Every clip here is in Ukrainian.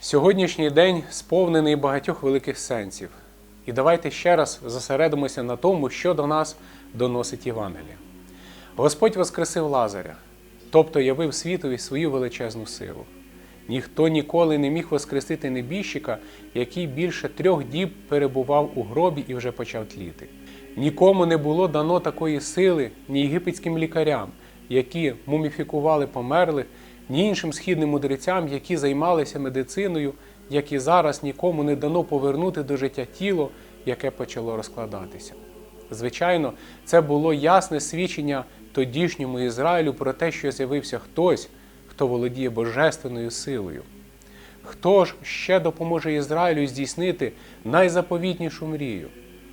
Сьогоднішній день сповнений багатьох великих сенсів. І давайте ще раз зосередимося на тому, що до нас доносить Євангеліє. Господь воскресив Лазаря, тобто явив світові свою величезну силу. Ніхто ніколи не міг воскресити небіжчика, який більше трьох діб перебував у гробі і вже почав тліти. Нікому не було дано такої сили ні єгипетським лікарям, які муміфікували померлих, ні іншим східним мудрецям, які займалися медициною, як і зараз нікому не дано повернути до життя тіло, яке почало розкладатися. Звичайно, це було ясне свідчення тодішньому Ізраїлю про те, що з'явився хтось, хто володіє божественною силою. Хто ж ще допоможе Ізраїлю здійснити найзаповітнішу мрію?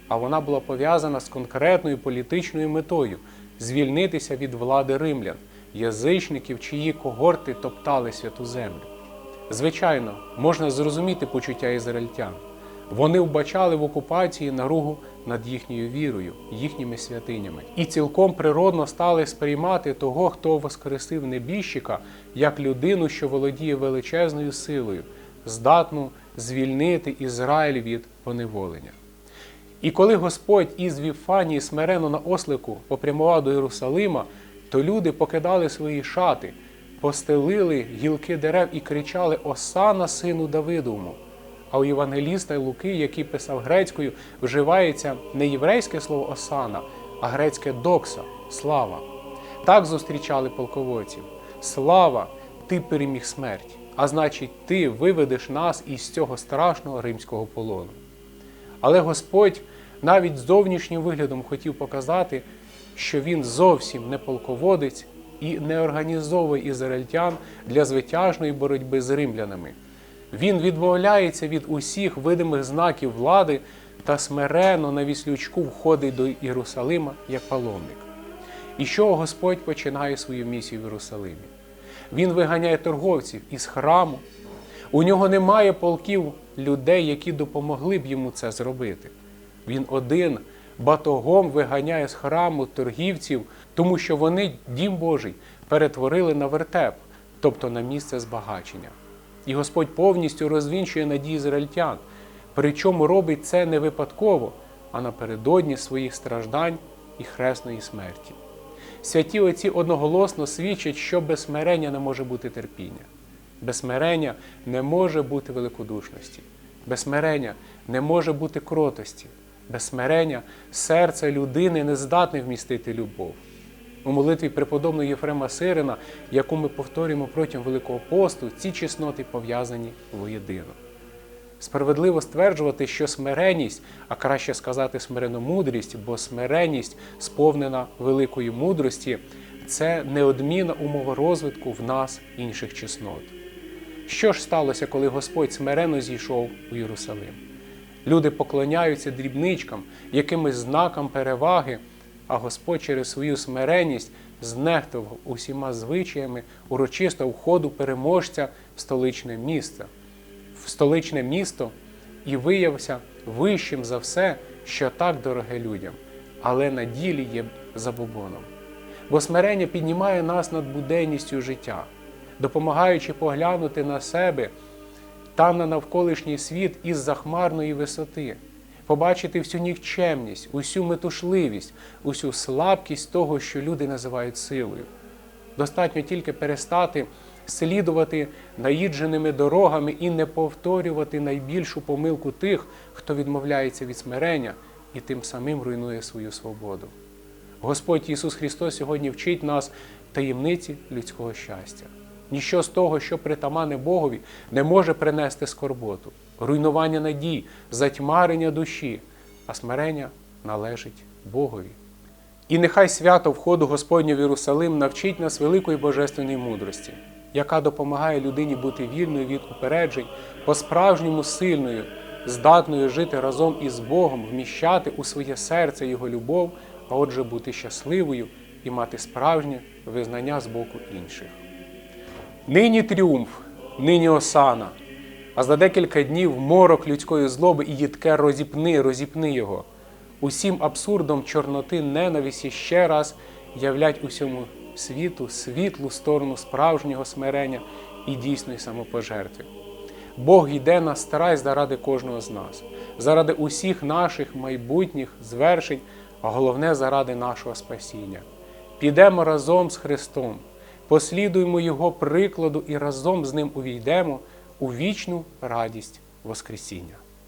А вона була пов'язана з конкретною політичною метою звільнитися від влади римлян, язичників, чиї когорти топтали святу землю. Звичайно, можна зрозуміти почуття ізраїльтян. Вони вбачали в окупації наругу над їхньою вірою, їхніми святинями, і цілком природно стали сприймати того, хто воскресив небіжчика, як людину, що володіє величезною силою, здатну звільнити Ізраїль від поневолення. І коли Господь із Віфанії смирено на ослику попрямував до Єрусалима, то люди покидали свої шати, постелили гілки дерев і кричали Осана сину Давидовому. А у Євангеліста Луки, який писав грецькою, вживається не єврейське слово осана, а грецьке докса слава. Так зустрічали полководців. Слава, ти переміг смерть, а значить, ти виведеш нас із цього страшного римського полону. Але Господь навіть зовнішнім виглядом хотів показати, що він зовсім не полководець і не організовує ізраїльтян для звитяжної боротьби з римлянами. Він відмовляється від усіх видимих знаків влади та смирено на віслючку входить до Єрусалима як паломник. І що Господь починає свою місію в Єрусалимі? Він виганяє торговців із храму. У нього немає полків людей, які допомогли б йому це зробити. Він один батогом виганяє з храму торгівців, тому що вони дім Божий перетворили на вертеп, тобто на місце збагачення. І Господь повністю розвінчує надії ізраїльтян, причому робить це не випадково, а напередодні своїх страждань і хресної смерті. Святі отці одноголосно свідчать, що без смирення не може бути терпіння, без смирення не може бути великодушності, без смирення не може бути кротості, без смирення серце людини не здатне вмістити любов. У молитві преподобного Єфрема Сирина, яку ми повторюємо протягом Великого посту, ці чесноти пов'язані воєдино. Справедливо стверджувати, що смиреність, а краще сказати смиреномудрість, бо смиреність, сповнена великої мудрості, це неодмінна умова розвитку в нас інших чеснот. Що ж сталося, коли Господь смирено зійшов у Єрусалим? Люди поклоняються дрібничкам, якимось знакам переваги, а Господь через свою смиреність знехтував усіма звичаями урочистого входу переможця в столичне місце, в столичне місто і виявився вищим за все, що так дороге людям, але на ділі є забобоном. Бо смирення піднімає нас над буденністю життя, допомагаючи поглянути на себе та на навколишній світ із захмарної висоти, побачити всю нікчемність, усю метушливість, усю слабкість того, що люди називають силою. Достатньо тільки перестати слідувати наїдженими дорогами і не повторювати найбільшу помилку тих, хто відмовляється від смирення і тим самим руйнує свою свободу. Господь Ісус Христос сьогодні вчить нас таємниці людського щастя. Ніщо з того, що притамане Богові, не може принести скорботу, руйнування надій, затьмарення душі, а смирення належить Богові. І нехай свято входу Господня в Єрусалим навчить нас великої божественної мудрості, яка допомагає людині бути вільною від упереджень, по-справжньому сильною, здатною жити разом із Богом, вміщати у своє серце Його любов, а отже, бути щасливою і мати справжнє визнання з боку інших. Нині тріумф, нині осана, а за декілька днів морок людської злоби і їдке розіпни, розіпни його. Усім абсурдом чорноти ненависті ще раз являть усьому світу світлу сторону справжнього смирення і дійсної самопожертви. Бог йде на страй заради кожного з нас, заради усіх наших майбутніх звершень, а головне заради нашого спасіння. Підемо разом з Христом, послідуємо Його прикладу і разом з Ним увійдемо у вічну радість Воскресіння.